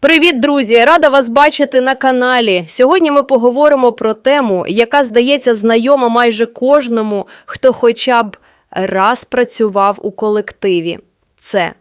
Привіт, друзі! Рада вас бачити на каналі. Сьогодні ми поговоримо про тему, яка здається знайома майже кожному, хто хоча б раз працював у колективі. Це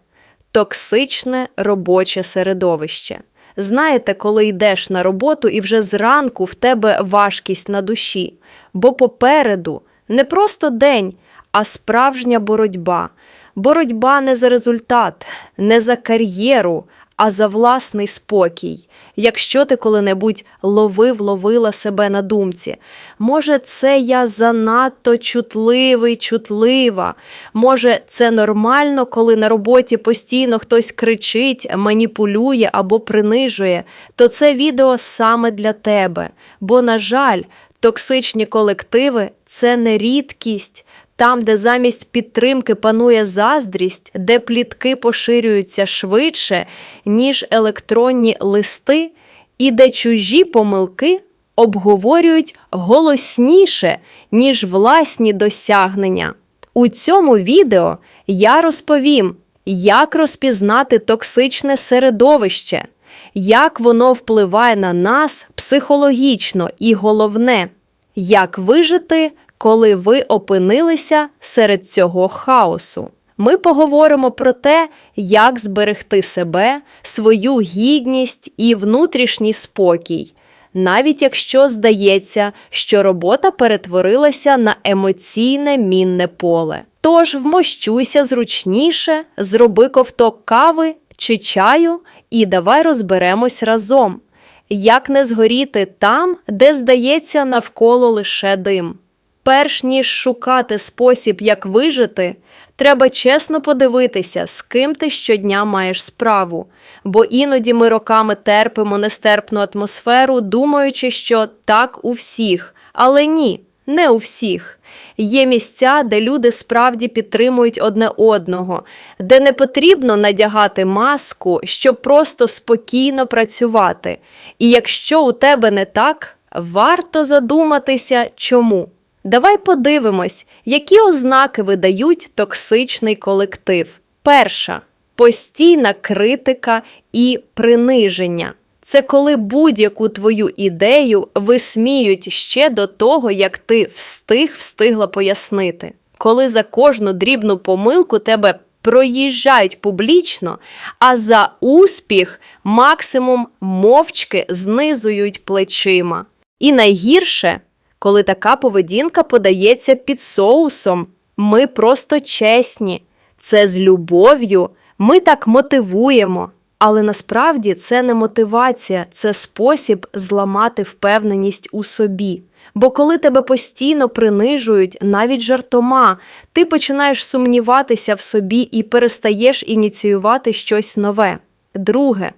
токсичне робоче середовище. Знаєте, коли йдеш на роботу і вже зранку в тебе важкість на душі, бо попереду не просто день, а справжня боротьба. Боротьба не за результат, не за кар'єру, а за власний спокій. Якщо ти коли-небудь ловив, ловила себе на думці, може, це я занадто чутливий, чутлива. Може, це нормально, коли на роботі постійно хтось кричить, маніпулює або принижує, то це відео саме для тебе. Бо, на жаль, токсичні колективи це не рідкість. Там, де замість підтримки панує заздрість, де плітки поширюються швидше, ніж електронні листи, і де чужі помилки обговорюють голосніше, ніж власні досягнення. У цьому відео я розповім, як розпізнати токсичне середовище, як воно впливає на нас психологічно і головне, як вижити коли ви опинилися серед цього хаосу. Ми поговоримо про те, як зберегти себе, свою гідність і внутрішній спокій, навіть якщо здається, що робота перетворилася на емоційне мінне поле. Тож вмощуйся зручніше, зроби ковток кави чи чаю, і давай розберемось разом, як не згоріти там, де здається навколо лише дим. Перш ніж шукати спосіб, як вижити, треба чесно подивитися, з ким ти щодня маєш справу, бо іноді ми роками терпимо нестерпну атмосферу, думаючи, що так у всіх, але ні, не у всіх. Є місця, де люди справді підтримують одне одного, де не потрібно надягати маску, щоб просто спокійно працювати. І якщо у тебе не так, варто задуматися, чому. Давай подивимось, які ознаки видають токсичний колектив. Перша постійна критика і приниження. Це коли будь-яку твою ідею висміють ще до того, як ти встиг встигла пояснити. Коли за кожну дрібну помилку тебе проїжджають публічно, а за успіх максимум мовчки знизують плечима. І найгірше коли така поведінка подається під соусом. Ми просто чесні, це з любов'ю, ми так мотивуємо. Але насправді це не мотивація, це спосіб зламати впевненість у собі. Бо коли тебе постійно принижують, навіть жартома, ти починаєш сумніватися в собі і перестаєш ініціювати щось нове. Друге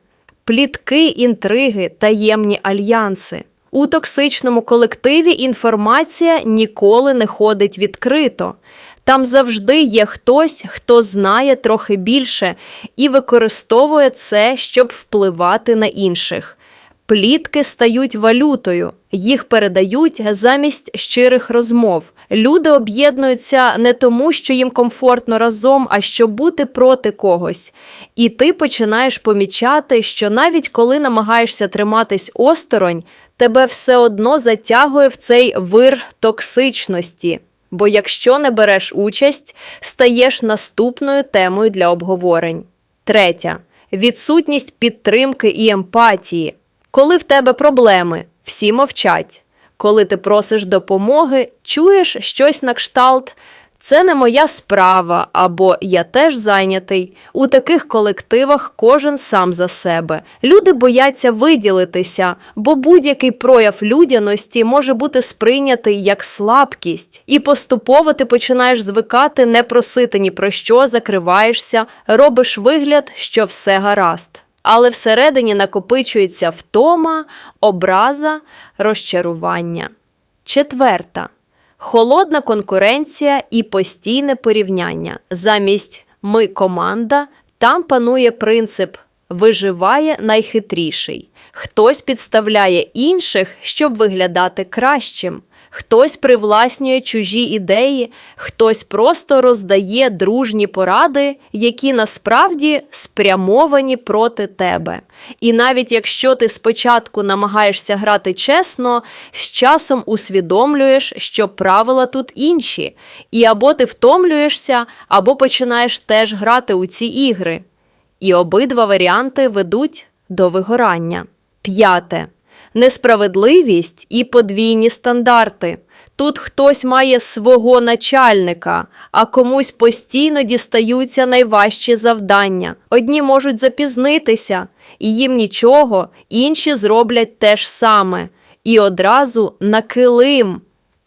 плітки, інтриги, таємні альянси. У токсичному колективі інформація ніколи не ходить відкрито. Там завжди є хтось, хто знає трохи більше і використовує це, щоб впливати на інших. Плітки стають валютою, їх передають замість щирих розмов. Люди об'єднуються не тому, що їм комфортно разом, а щоб бути проти когось. І ти починаєш помічати, що навіть коли намагаєшся триматись осторонь, тебе все одно затягує в цей вир токсичності. Бо якщо не береш участь, стаєш наступною темою для обговорень. Третя відсутність підтримки і емпатії. Коли в тебе проблеми, всі мовчать. Коли ти просиш допомоги, чуєш щось на кшталт. Це не моя справа, або я теж зайнятий. У таких колективах кожен сам за себе. Люди бояться виділитися, бо будь-який прояв людяності може бути сприйнятий як слабкість, і поступово ти починаєш звикати не просити ні про що, закриваєшся, робиш вигляд, що все гаразд. Але всередині накопичується втома, образа, розчарування. Четверта холодна конкуренція і постійне порівняння. Замість ми команда, там панує принцип виживає найхитріший. Хтось підставляє інших, щоб виглядати кращим. Хтось привласнює чужі ідеї, хтось просто роздає дружні поради, які насправді спрямовані проти тебе. І навіть якщо ти спочатку намагаєшся грати чесно, з часом усвідомлюєш, що правила тут інші, і або ти втомлюєшся, або починаєш теж грати у ці ігри. І обидва варіанти ведуть до вигорання. П'яте. Несправедливість і подвійні стандарти. Тут хтось має свого начальника, а комусь постійно дістаються найважчі завдання. Одні можуть запізнитися, і їм нічого, інші зроблять те ж саме. І одразу на килим.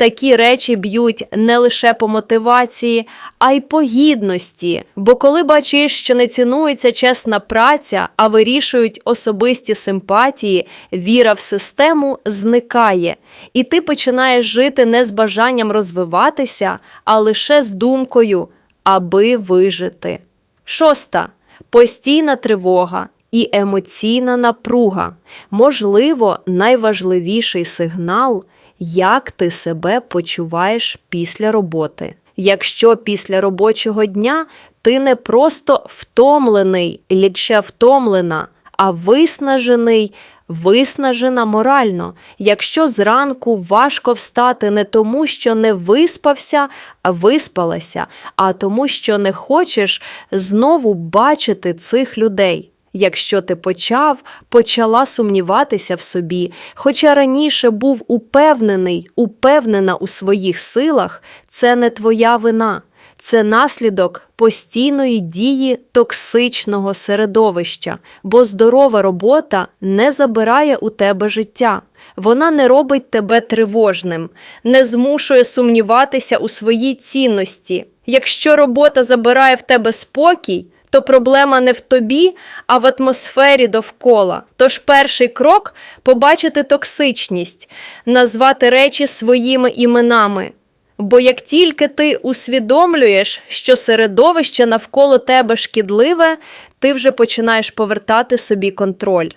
Такі речі б'ють не лише по мотивації, а й по гідності. Бо коли бачиш, що не цінується чесна праця, а вирішують особисті симпатії, віра в систему зникає, і ти починаєш жити не з бажанням розвиватися, а лише з думкою, аби вижити. Шоста постійна тривога. І емоційна напруга, можливо, найважливіший сигнал, як ти себе почуваєш після роботи. Якщо після робочого дня ти не просто втомлений, лише втомлена, а виснажений, виснажена морально. Якщо зранку важко встати не тому, що не виспався, а виспалася, а тому, що не хочеш знову бачити цих людей. Якщо ти почав, почала сумніватися в собі, хоча раніше був упевнений, упевнена у своїх силах, це не твоя вина, це наслідок постійної дії токсичного середовища, бо здорова робота не забирає у тебе життя. Вона не робить тебе тривожним, не змушує сумніватися у своїй цінності. Якщо робота забирає в тебе спокій, то проблема не в тобі, а в атмосфері довкола. Тож перший крок побачити токсичність, назвати речі своїми іменами. Бо як тільки ти усвідомлюєш, що середовище навколо тебе шкідливе, ти вже починаєш повертати собі контроль.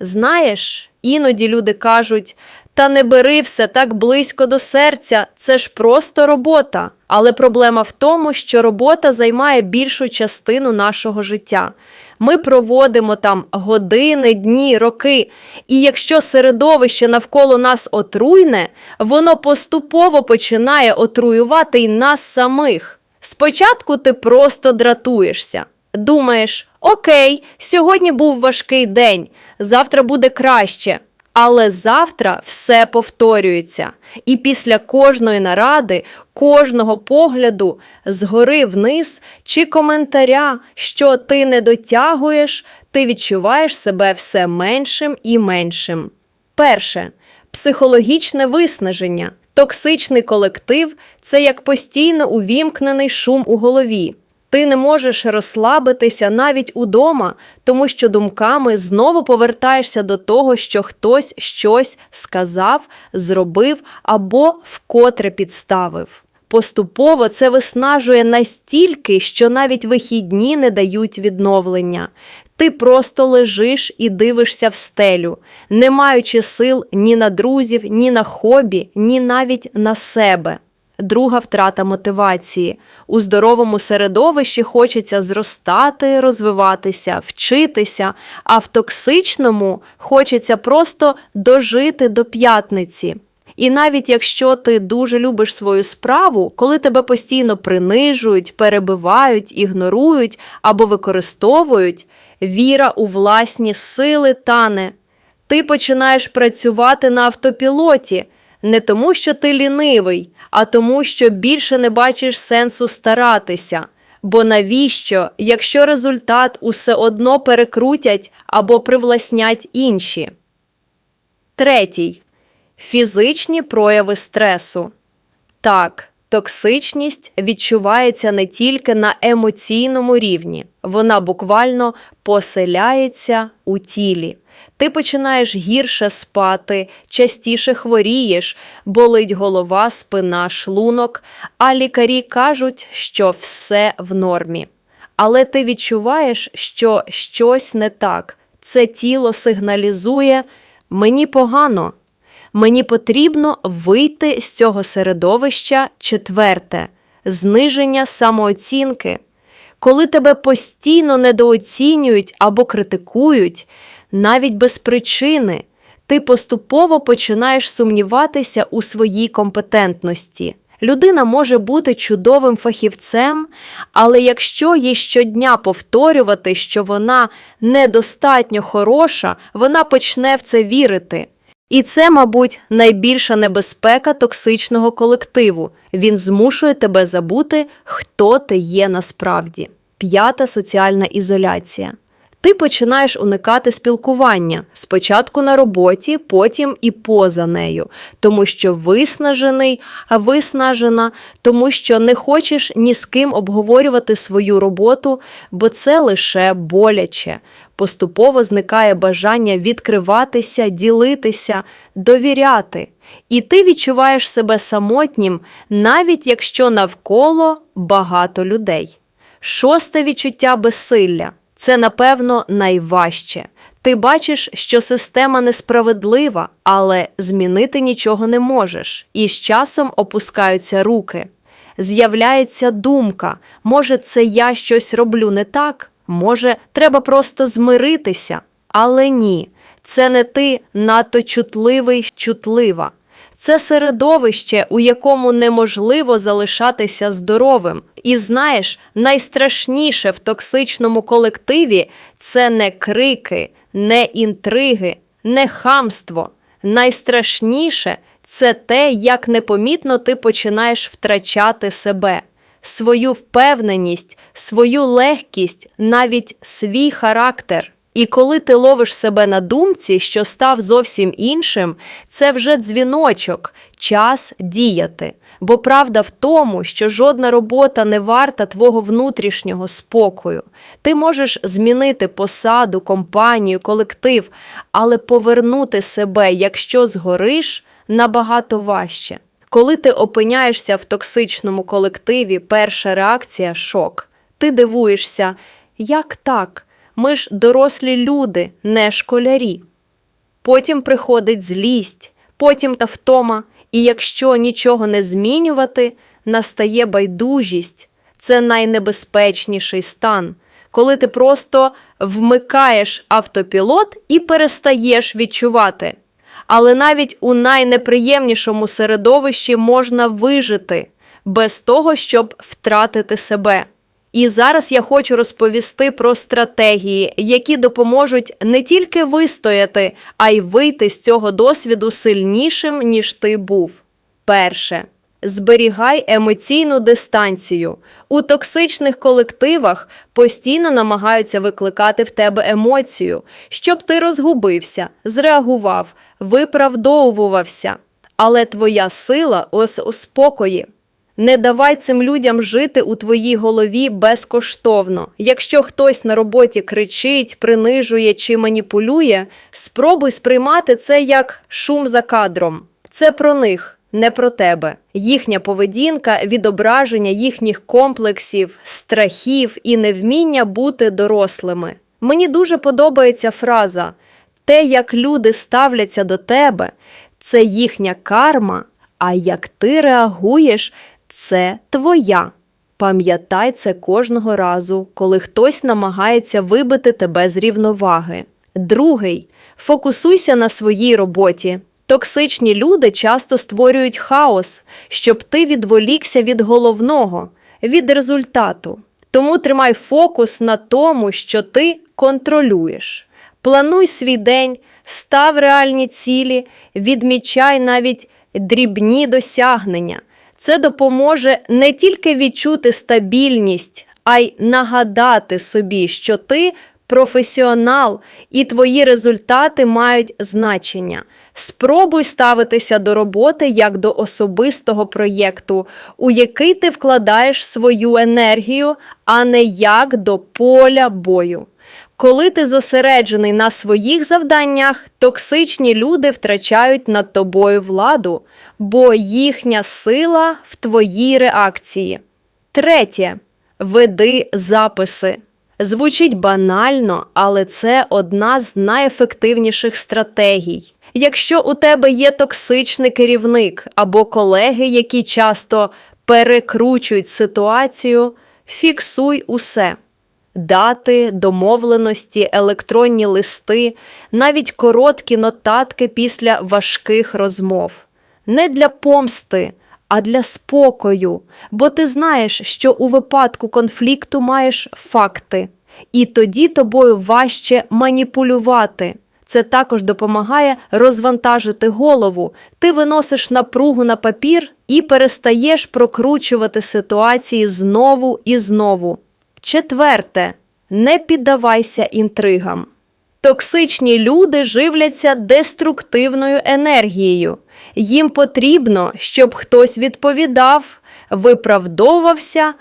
Знаєш, іноді люди кажуть: та не бери все так близько до серця, це ж просто робота. Але проблема в тому, що робота займає більшу частину нашого життя. Ми проводимо там години, дні, роки. І якщо середовище навколо нас отруйне, воно поступово починає отруювати й нас самих. Спочатку ти просто дратуєшся. Думаєш, окей, сьогодні був важкий день, завтра буде краще. Але завтра все повторюється, і після кожної наради, кожного погляду згори вниз чи коментаря, що ти не дотягуєш, ти відчуваєш себе все меншим і меншим. Перше психологічне виснаження. Токсичний колектив це як постійно увімкнений шум у голові. Ти не можеш розслабитися навіть удома, тому що думками знову повертаєшся до того, що хтось щось сказав, зробив або вкотре підставив. Поступово це виснажує настільки, що навіть вихідні не дають відновлення. Ти просто лежиш і дивишся в стелю, не маючи сил ні на друзів, ні на хобі, ні навіть на себе. Друга втрата мотивації. У здоровому середовищі хочеться зростати, розвиватися, вчитися, а в токсичному хочеться просто дожити до п'ятниці. І навіть якщо ти дуже любиш свою справу, коли тебе постійно принижують, перебивають, ігнорують або використовують, віра у власні сили тане. Ти починаєш працювати на автопілоті не тому, що ти лінивий, а тому, що більше не бачиш сенсу старатися. Бо навіщо, якщо результат усе одно перекрутять або привласнять інші? Третій фізичні прояви стресу. Так, токсичність відчувається не тільки на емоційному рівні, вона буквально поселяється у тілі. Ти починаєш гірше спати, частіше хворієш, болить голова, спина, шлунок, а лікарі кажуть, що все в нормі. Але ти відчуваєш, що щось не так. Це тіло сигналізує мені погано. Мені потрібно вийти з цього середовища четверте зниження самооцінки. Коли тебе постійно недооцінюють або критикують, навіть без причини, ти поступово починаєш сумніватися у своїй компетентності. Людина може бути чудовим фахівцем, але якщо їй щодня повторювати, що вона недостатньо хороша, вона почне в це вірити. І це, мабуть, найбільша небезпека токсичного колективу. Він змушує тебе забути, хто ти є насправді. П'ята соціальна ізоляція. Ти починаєш уникати спілкування спочатку на роботі, потім і поза нею, тому що виснажений, а виснажена, тому що не хочеш ні з ким обговорювати свою роботу, бо це лише боляче. Поступово зникає бажання відкриватися, ділитися, довіряти. І ти відчуваєш себе самотнім, навіть якщо навколо багато людей. Шосте відчуття безсилля. Це, напевно, найважче. Ти бачиш, що система несправедлива, але змінити нічого не можеш, і з часом опускаються руки. З'являється думка, може, це я щось роблю не так, може, треба просто змиритися. Але ні, це не ти надто чутливий, чутлива. Це середовище, у якому неможливо залишатися здоровим. І знаєш, найстрашніше в токсичному колективі це не крики, не інтриги, не хамство. Найстрашніше це те, як непомітно ти починаєш втрачати себе, свою впевненість, свою легкість, навіть свій характер. І коли ти ловиш себе на думці, що став зовсім іншим, це вже дзвіночок, час діяти. Бо правда в тому, що жодна робота не варта твого внутрішнього спокою. Ти можеш змінити посаду, компанію, колектив, але повернути себе, якщо згориш, набагато важче. Коли ти опиняєшся в токсичному колективі, перша реакція шок. Ти дивуєшся, як так? Ми ж дорослі люди, не школярі. Потім приходить злість, потім та втома, і якщо нічого не змінювати, настає байдужість. Це найнебезпечніший стан, коли ти просто вмикаєш автопілот і перестаєш відчувати. Але навіть у найнеприємнішому середовищі можна вижити без того, щоб втратити себе. І зараз я хочу розповісти про стратегії, які допоможуть не тільки вистояти, а й вийти з цього досвіду сильнішим, ніж ти був. Перше. Зберігай емоційну дистанцію. У токсичних колективах постійно намагаються викликати в тебе емоцію, щоб ти розгубився, зреагував, виправдовувався. Але твоя сила ось у спокої. Не давай цим людям жити у твоїй голові безкоштовно. Якщо хтось на роботі кричить, принижує чи маніпулює, спробуй сприймати це як шум за кадром. Це про них, не про тебе. Їхня поведінка, відображення їхніх комплексів, страхів і невміння бути дорослими. Мені дуже подобається фраза: те, як люди ставляться до тебе, це їхня карма, а як ти реагуєш це твоя. Пам'ятай це кожного разу, коли хтось намагається вибити тебе з рівноваги. Другий фокусуйся на своїй роботі. Токсичні люди часто створюють хаос, щоб ти відволікся від головного, від результату. Тому тримай фокус на тому, що ти контролюєш. Плануй свій день, став реальні цілі, відмічай навіть дрібні досягнення. Це допоможе не тільки відчути стабільність, а й нагадати собі, що ти професіонал і твої результати мають значення. Спробуй ставитися до роботи як до особистого проєкту, у який ти вкладаєш свою енергію, а не як до поля бою. Коли ти зосереджений на своїх завданнях, токсичні люди втрачають над тобою владу, бо їхня сила в твоїй реакції. Третє. Веди записи. Звучить банально, але це одна з найефективніших стратегій. Якщо у тебе є токсичний керівник або колеги, які часто перекручують ситуацію, фіксуй усе. Дати, домовленості, електронні листи, навіть короткі нотатки після важких розмов. Не для помсти, а для спокою, бо ти знаєш, що у випадку конфлікту маєш факти, і тоді тобою важче маніпулювати. Це також допомагає розвантажити голову. Ти виносиш напругу на папір і перестаєш прокручувати ситуації знову і знову. Четверте, не піддавайся інтригам. Токсичні люди живляться деструктивною енергією. Їм потрібно, щоб хтось відповідав, виправдовувався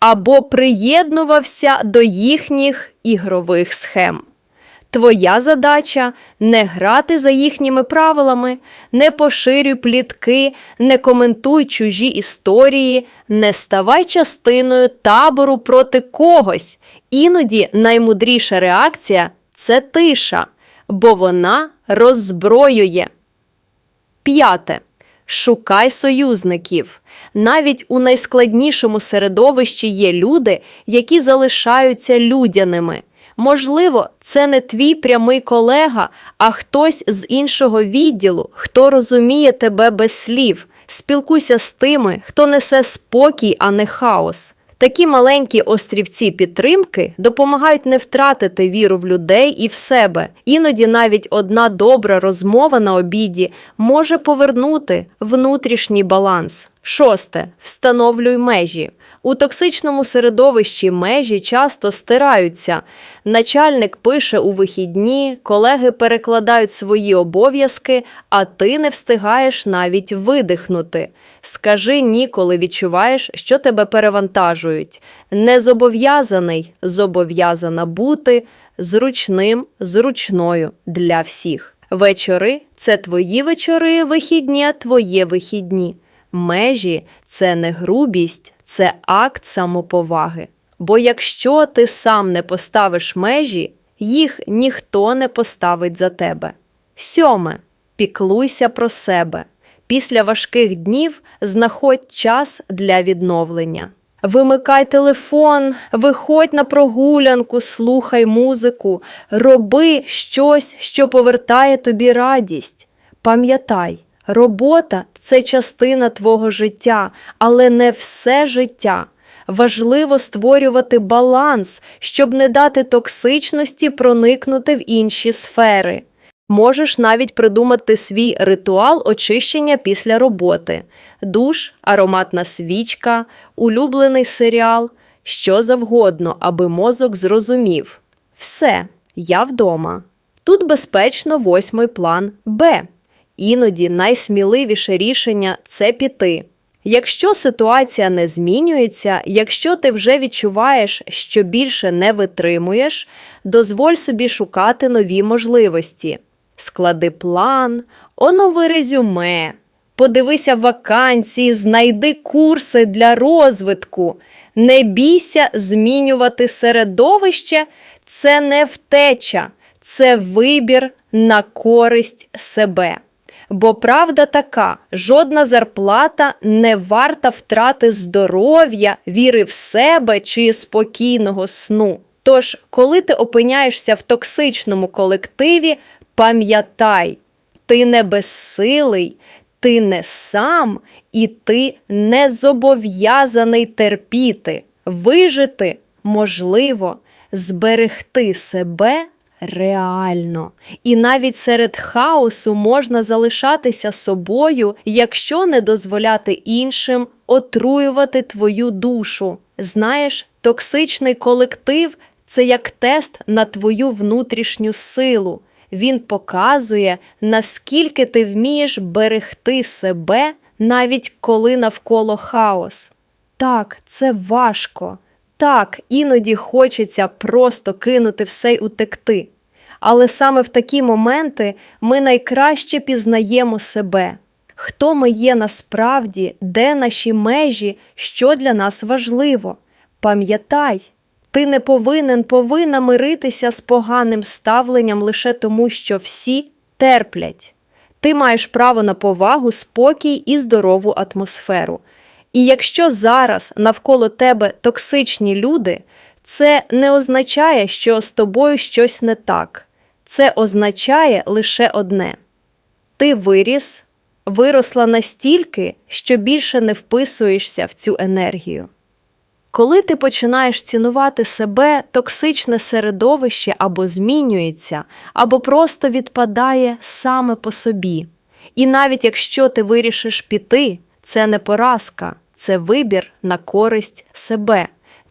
або приєднувався до їхніх ігрових схем. Твоя задача не грати за їхніми правилами, не поширюй плітки, не коментуй чужі історії, не ставай частиною табору проти когось. Іноді наймудріша реакція це тиша, бо вона роззброює. П'яте. Шукай союзників. Навіть у найскладнішому середовищі є люди, які залишаються людяними. Можливо, це не твій прямий колега, а хтось з іншого відділу, хто розуміє тебе без слів. Спілкуйся з тими, хто несе спокій, а не хаос. Такі маленькі острівці підтримки допомагають не втратити віру в людей і в себе. Іноді навіть одна добра розмова на обіді може повернути внутрішній баланс. Шосте. Встановлюй межі. У токсичному середовищі межі часто стираються. Начальник пише у вихідні, колеги перекладають свої обов'язки, а ти не встигаєш навіть видихнути. Скажи ні, коли відчуваєш, що тебе перевантажують. Не зобов'язаний, зобов'язана бути зручним, зручною для всіх. Вечори це твої вечори, вихідні, твоє вихідні. Межі це не грубість, це акт самоповаги. Бо якщо ти сам не поставиш межі, їх ніхто не поставить за тебе. Сьоме. Піклуйся про себе. Після важких днів знаходь час для відновлення. Вимикай телефон, виходь на прогулянку, слухай музику, роби щось, що повертає тобі радість. Пам'ятай, робота це частина твого життя, але не все життя. Важливо створювати баланс, щоб не дати токсичності проникнути в інші сфери. Можеш навіть придумати свій ритуал очищення після роботи: душ, ароматна свічка, улюблений серіал, що завгодно, аби мозок зрозумів. Все, я вдома. Тут безпечно восьмий план Б. Іноді найсміливіше рішення це піти. Якщо ситуація не змінюється, якщо ти вже відчуваєш, що більше не витримуєш, дозволь собі шукати нові можливості. Склади план, онови резюме, подивися вакансії, знайди курси для розвитку. Не бійся змінювати середовище, це не втеча, це вибір на користь себе. Бо правда така: жодна зарплата не варта втрати здоров'я, віри в себе чи спокійного сну. Тож, коли ти опиняєшся в токсичному колективі, пам'ятай, ти не безсилий, ти не сам, і ти не зобов'язаний терпіти, вижити можливо, зберегти себе реально. І навіть серед хаосу можна залишатися собою, якщо не дозволяти іншим отруювати твою душу. Знаєш, токсичний колектив це як тест на твою внутрішню силу. Він показує, наскільки ти вмієш берегти себе, навіть коли навколо хаос. Так, це важко. Так, іноді хочеться просто кинути все й утекти. Але саме в такі моменти ми найкраще пізнаємо себе, хто ми є насправді, де наші межі, що для нас важливо. Пам'ятай, ти не повинен повинна миритися з поганим ставленням лише тому, що всі терплять. Ти маєш право на повагу, спокій і здорову атмосферу. І якщо зараз навколо тебе токсичні люди, це не означає, що з тобою щось не так. Це означає лише одне: ти виріс, виросла настільки, що більше не вписуєшся в цю енергію. Коли ти починаєш цінувати себе, токсичне середовище або змінюється, або просто відпадає саме по собі. І навіть якщо ти вирішиш піти, це не поразка, це вибір на користь себе.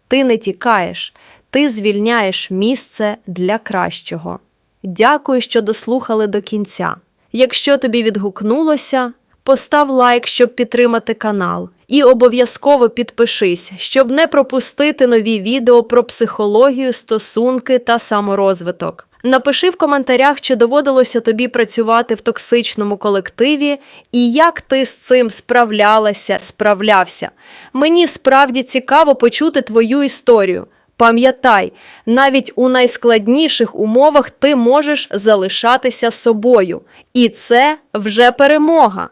Ти не тікаєш, ти звільняєш місце для кращого. Дякую, що дослухали до кінця. Якщо тобі відгукнулося, постав лайк, щоб підтримати канал, і обов'язково підпишись, щоб не пропустити нові відео про психологію, стосунки та саморозвиток. Напиши в коментарях, чи доводилося тобі працювати в токсичному колективі і як ти з цим справлялася, справлявся. Мені справді цікаво почути твою історію. Пам'ятай, навіть у найскладніших умовах ти можеш залишатися собою, і це вже перемога.